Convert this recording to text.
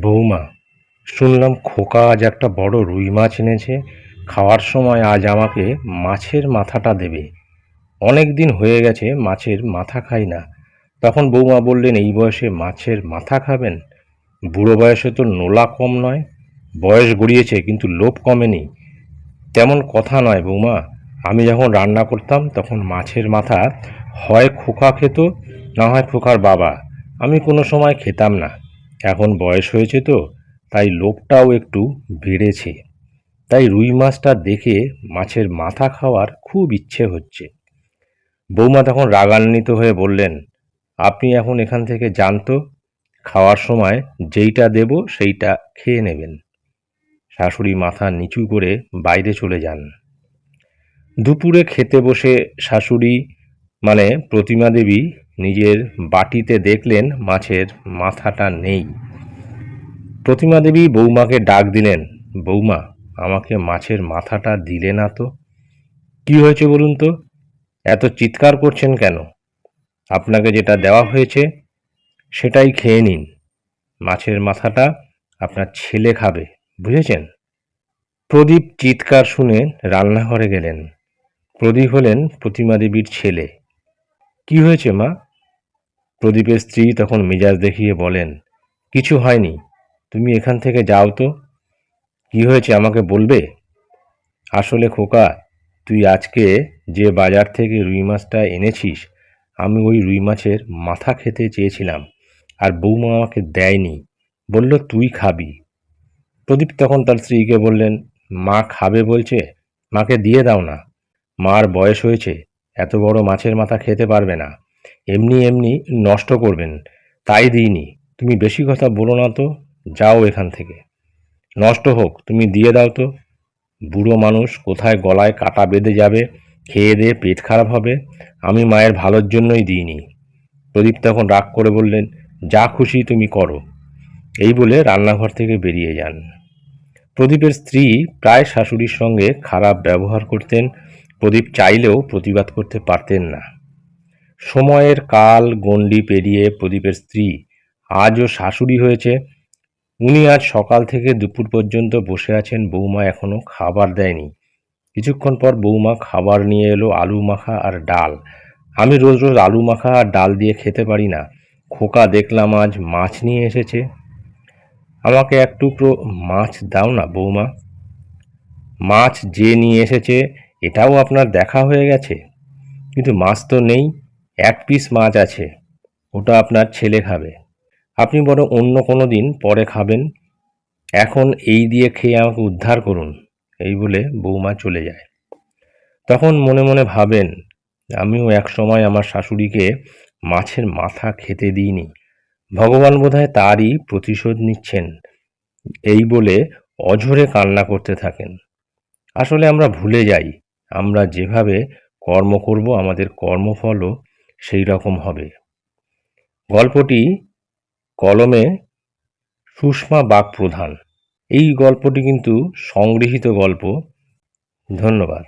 বৌমা, শুনলাম খোকা আজ একটা বড় রুই মাছ এনেছে, খাওয়ার সময় আজ আমাকে মাছের মাথাটা দেবে। অনেক দিন হয়ে গেছে মাছের মাথা খাই না। তখন বৌমা বললেন, এই বয়সে মাছের মাথা খাবেন? বুড়ো বয়সে তো নোলা কম নয়। বয়স গড়িয়েছে, কিন্তু লোভ কমেনি। তেমন কথা নয় বৌমা। আমি যখন রান্না করতাম, তখন মাছের মাথা হয় খোকা খেত, না হয় খোকার বাবা। আমি কোনো সময় খেতাম না। এখন বয়স হয়েছে তো, তাই লোভটাও একটু বেড়েছে। তাই রুই মাছটা দেখে মাছের মাথা খাওয়ার খুব ইচ্ছে হচ্ছে। বৌমা তখন রাগান্বিত হয়ে বললেন, আপনি এখন এখান থেকে জানতো খাওয়ার সময় যেইটা দেব সেইটা খেয়ে নেবেন শাশুড়ি মাথা নিচু করে বাইরে চলে যান। দুপুরে খেতে বসে শাশুড়ি মানে প্রতিমা দেবী নিজের বাটিতে দেখলেন মাছের মাথাটা নেই। প্রতিমা দেবী বৌমাকে ডাক দিলেন, বৌমা, আমাকে মাছের মাথাটা দিলে না তো? কি হয়েছে বলুন তো? এত চিৎকার করছেন কেন? আপনাকে যেটা দেওয়া হয়েছে, সেটাই খেয়ে নিন। মাছের মাথাটা আপনার ছেলে খাবে, বুঝেছেন? প্রদীপ চিৎকার শুনে রান্নাঘরে গেলেন। প্রদীপ হলেন প্রতিমা দেবীর ছেলে। কি হয়েছে মা? প্রদীপের স্ত্রী তখন মেজাজ দেখিয়ে বলেন, কিছু হয়নি, তুমি এখান থেকে যাও তো। কি হয়েছে আমাকে বলবে? আসলে খোকা, তুই আজকে যে বাজার থেকে রুই মাছটা এনেছিস, আমি ওই রুই মাছের মাথা খেতে চেয়েছিলাম, আর বৌমা আমাকে দেয়নি। বলল, তুই খাবি। প্রদীপ তখন তার স্ত্রীকে বললেন, মা খাবে বলছে, মাকে দিয়ে দাও না। মার বয়স হয়েছে, এত বড় মাছের মাথা খেতে পারবে না। এমনি এমনি নষ্ট করবেন, তাই দিইনি। তুমি বেশি কথা বলো না তো, যাও এখান থেকে। নষ্ট হোক, তুমি দিয়ে দাও তো। বুড়ো মানুষ কোথায় গলায় কাটা বেঁধে যাবে, খেয়ে দিয়ে পেট খারাপ হবে, আমি মায়ের ভালোর জন্যই দিইনি। প্রদীপ তখন রাগ করে বললেন, যা খুশি তুমি করো। এই বলে রান্নাঘর থেকে বেরিয়ে যান। প্রদীপের স্ত্রী প্রায় শাশুড়ির সঙ্গে খারাপ ব্যবহার করতেন, প্রদীপ চাইলেও প্রতিবাদ করতে পারতেন না। সময়ের কাল গণ্ডি পেরিয়ে প্রদীপের স্ত্রী, আজও শাশুড়ি হয়েছে। উনি আজ সকাল থেকে দুপুর পর্যন্ত বসে আছেন বৌমা এখনও খাবার দেয়নি। কিছুক্ষণ পর বৌমা খাবার নিয়ে এলো আলু মাখা আর ডাল। আমি রোজ রোজ আলু মাখা আর ডাল দিয়ে খেতে পারি না। খোকা দেখলাম আজ মাছ নিয়ে এসেছে। আমাকে এক টুকরো মাছ দাও না বৌমা মাছ যে নিয়ে এসেছে, এটাও আপনার দেখা হয়ে গেছে। কিন্তু মাছ তো নেই। এক পিস মাছ আছে, ওটা আপনার ছেলে খাবে। আপনি বরং অন্য কোনো দিন পরে খাবেন, এখন এই দিয়ে খেয়ে আমাকে উদ্ধার করুন, এই বলে বৌমা চলে যায়। তখন মনে মনে ভাবেন, আমিও এক সময় আমার শাশুড়িকে মাছের মাথা খেতে দিইনি। ভগবান বোধহয় তারই প্রতিশোধ নিচ্ছেন, এই বলে অঝরে কান্না করতে থাকেন। আসলে আমরা ভুলে যাই, আমরা যেভাবে কর্ম করব, আমাদের কর্মফলও সেই রকম হবে। গল্পটি কলমে সুষমা বাক প্রধান। এই গল্পটি কিন্তু সংগৃহীত গল্প। ধন্যবাদ।